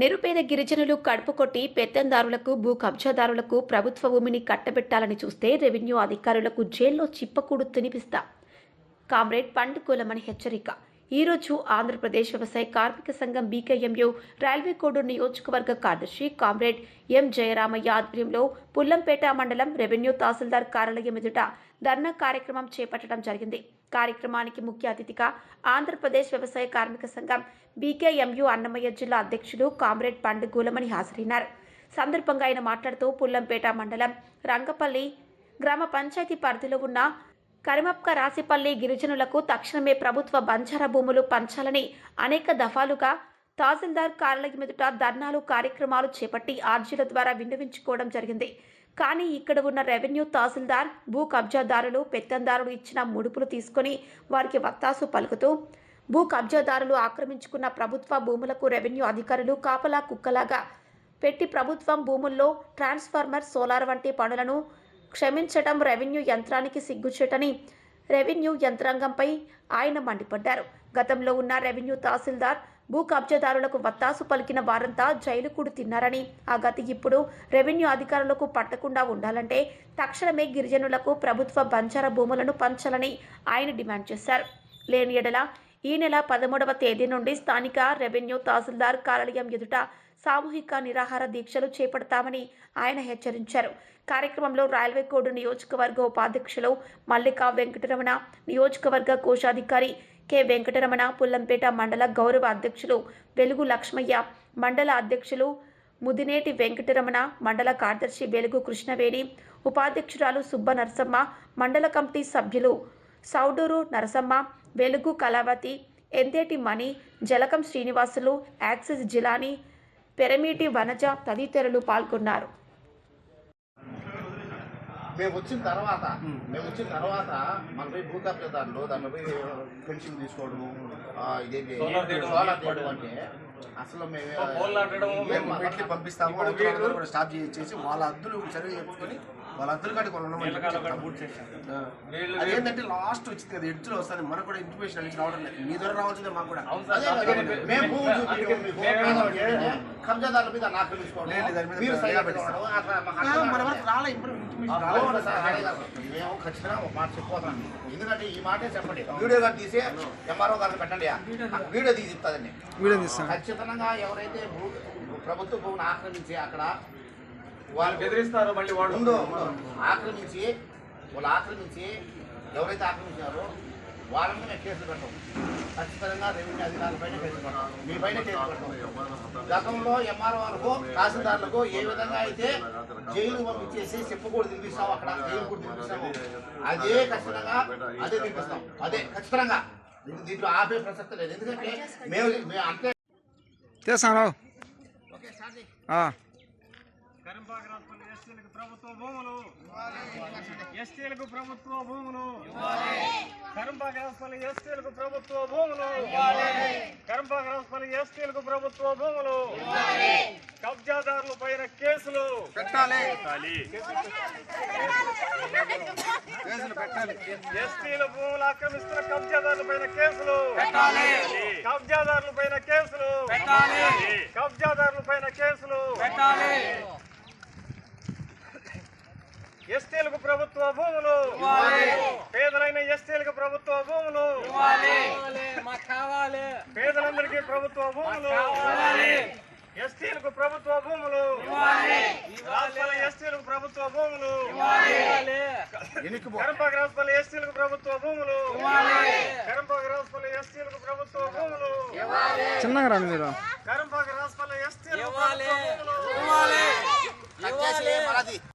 నిరుపేద గిరిజనులు కడుపు కొట్టి పెత్తందారులకు భూ కబ్జాదారులకు ప్రభుత్వ భూమిని కట్టబెట్టాలని చూస్తే రెవెన్యూ అధికారులకు జైల్లో చిప్పకూడు తినిపిస్తా. కామ్రేడ్ పండుకోలమని హెచ్చరిక. ఈరోజు ఆంధ్రప్రదేశ్ వ్యవసాయ కార్మిక సంఘం బీకేఎంయు రైల్వే కోడు నియోజకవర్గ కార్యదర్శి కామ్రేడ్ ఎం జయరామయ్య ఆధ్వర్యంలో పుల్లంపేట మండలం రెవెన్యూ తహసీల్దార్ కార్యాలయం ఎదుట ధర్నా కార్యక్రమం చేపట్టడం జరిగింది. కార్యక్రమానికి ముఖ్య అతిథిగా ఆంధ్రప్రదేశ్ వ్యవసాయ కార్మిక సంఘం బీకేఎంయు అన్నమయ్య జిల్లా అధ్యక్షులు కామ్రేడ్ పండుగూలమని హాజరైనారు. సందర్భంగా ఆయన మాట్లాడుతూ పుల్లంపేట మండలం రంగపల్లి గ్రామ పంచాయతీ పరిధిలో ఉన్న కరిమప్క రాసిపల్లి గిరిజనులకు తక్షణమే ప్రభుత్వ బంజారా భూములు పంచాలని అనేక దఫాలుగా తహసీల్దార్ కార్యాలయం ఎదుట ధర్నాలు కార్యక్రమాలు చేపట్టి ఆర్జీల ద్వారా విన్నవించుకోవడం జరిగింది. కానీ ఇక్కడ ఉన్న రెవెన్యూ తహసీల్దార్ భూ కబ్జాదారులు పెత్తందారులు ఇచ్చిన ముడుపులు తీసుకొని వారికి వత్తాసు పలుకుతూ భూ కబ్జాదారులు ఆక్రమించుకున్న ప్రభుత్వ భూములకు రెవెన్యూ అధికారులు కాపలా కుక్కలాగా పెట్టి ప్రభుత్వం భూముల్లో ట్రాన్స్ఫార్మర్ సోలార్ వంటి పనులను క్షమించటం రెవెన్యూ యంత్రానికి సిగ్గుచేటని రెవెన్యూ యంత్రాంగంపై ఆయన మండిపడ్డారు. గతంలో ఉన్న రెవెన్యూ తహసీల్దార్ భూ కబ్జాదారులకు వత్తాసు పలికిన వారంతా జైలు కూడు తిన్నారని ఆ గతి ఇప్పుడు రెవెన్యూ అధికారులకు పట్టకుండా ఉండాలంటే తక్షణమే గిరిజనులకు ప్రభుత్వ బంజారా భూములను పంచాలని ఆయన డిమాండ్ చేశారు. లేని ఎడల ఈ నెల పదమూడవ తేదీ నుండి స్థానిక రెవెన్యూ తహసీల్దార్ కార్యాలయం ఎదుట సామూహిక నిరాహార దీక్షలు చేపడతామని ఆయన హెచ్చరించారు. కార్యక్రమంలో రైల్వే కోడ్ నియోజకవర్గ ఉపాధ్యక్షులు మల్లికా వెంకటరమణ నియోజకవర్గ కోశాధికారి కె. వెంకటరమణ పుల్లంపేట మండల గౌరవ అధ్యక్షులు వెలుగు లక్ష్మయ్య మండల అధ్యక్షులు ముదినేటి వెంకటరమణ మండల కార్యదర్శి వెలుగు కృష్ణవేణి ఉపాధ్యక్షురాలు సుబ్బ నరసమ్మ మండల కమిటీ సభ్యులు సౌడూరు నరసమ్మ వెలుగు కళావతి ఎందేటి మణి జలకం శ్రీనివాసులు యాక్సిస్ జిలాని పెరమీటి వనజ తదితరులు పాల్గొన్నారు. మేము వచ్చిన తర్వాత మేము వచ్చిన తర్వాత మన పోయి భూ కబ్జాదారులు దాన్ని పోయి పెన్షన్ తీసుకోవడము ఆ, ఇదేంటి? సోలార్ తీయడం అంటే అసలు మేము పెట్టి పంపిస్తాము కూడా స్టాప్ చేసి వాళ్ళ అద్దులు సరిగా చెప్పుకొని వాళ్ళ అద్దులు కాడికి వాళ్ళు అదేంటంటే లాస్ట్ వచ్చింది కదా ఎడ్జ్లో వస్తుంది మనకు కూడా ఇన్ఫర్మేషన్ అనేది రావడం లేదు. మీ ద్వారా రావాల్సిందే మాకు కూడా. మేము కబ్జాదారుల మీద నాకు మన. వరకు రాలే ఇన్ఫర్మేషన్. మేము ఖచ్చితంగా ఒక మాట చెప్పిపోతాం ఎందుకంటే ఈ మాటే చెప్పండి. వీడియో గారు తీసి ఎంఆర్ఓ గారిని పెట్టండి. ఆ వీడియో తీసి ఇస్తుందండి వీడియో తీస్తాం ఖచ్చితంగా ఎవరైతే భూ ప్రభుత్వ భూమిని ఆక్రమించి అక్కడ వాళ్ళు వాళ్ళు బెదిరిస్తారు మళ్ళీ వాడు? ముందు ఆక్రమించి వాళ్ళు ఆక్రమించి ఎవరైతే ఆక్రమించారో వాళ్ళని మేము కేసులు పెట్టాం ఖచ్చితంగా రెవెన్యూ అధికారులపైన కేసులు పెట్టాం మీ పైన కేసులు పెట్టాం గతంలో ఎంఆర్ఓ వాళ్ళకు తహసీల్దార్లకు ఏ విధంగా అయితే జైలు పంపించేసి చెప్పకూడదు తినిపిస్తాం అక్కడ జైలు కూడా తినిపిస్తాము అదే ఖచ్చితంగా అదే తినిపిస్తాం. అదే ఖచ్చితంగా. దీంట్లో- దీంట్లో ఆపే ప్రసక్తి లేదు. ఎందుకంటే మేము మేము అంతే చేస్తాను. కరింపాకరాజపల్లి ఎస్టీలకు ప్రభుత్వ భూములు. ఎస్టీలకు ప్రభుత్వ భూములు. కరింపాకరాజపల్లి ఎస్టీలకు ప్రభుత్వ భూములు. కరింపాకరాజపల్లి ఎస్టీలకు ప్రభుత్వ భూములు. కబ్జాదారుల పైన కేసులు పెట్టాలి. ఎస్టీల భూములు ఆక్రమిస్తున్న కబ్జాదారుల పైన కేసులు. కబ్జాదారుల పైన కేసులు. కబ్జాదారుల పైన కేసులు. ఎస్టీలకు ప్రభుత్వ భూములు. పేదలైన ఎస్టీలకు ప్రభుత్వ భూములు. పేదలందరికీ ప్రభుత్వ భూములు. ఎస్టీలకు ప్రభుత్వ భూములు. ఎస్టీలకు ప్రభుత్వ భూములు. కరంపాక రాజపల్లి ఎస్టీలకు ప్రభుత్వ భూములు. కరంపాక రాజపల్లి ఎస్టీలకు ప్రభుత్వ భూములు. చిన్నగా రండి మీరు. కరంపాక రాజపల్లి ఎస్టీలకు ప్రభుత్వ భూములు.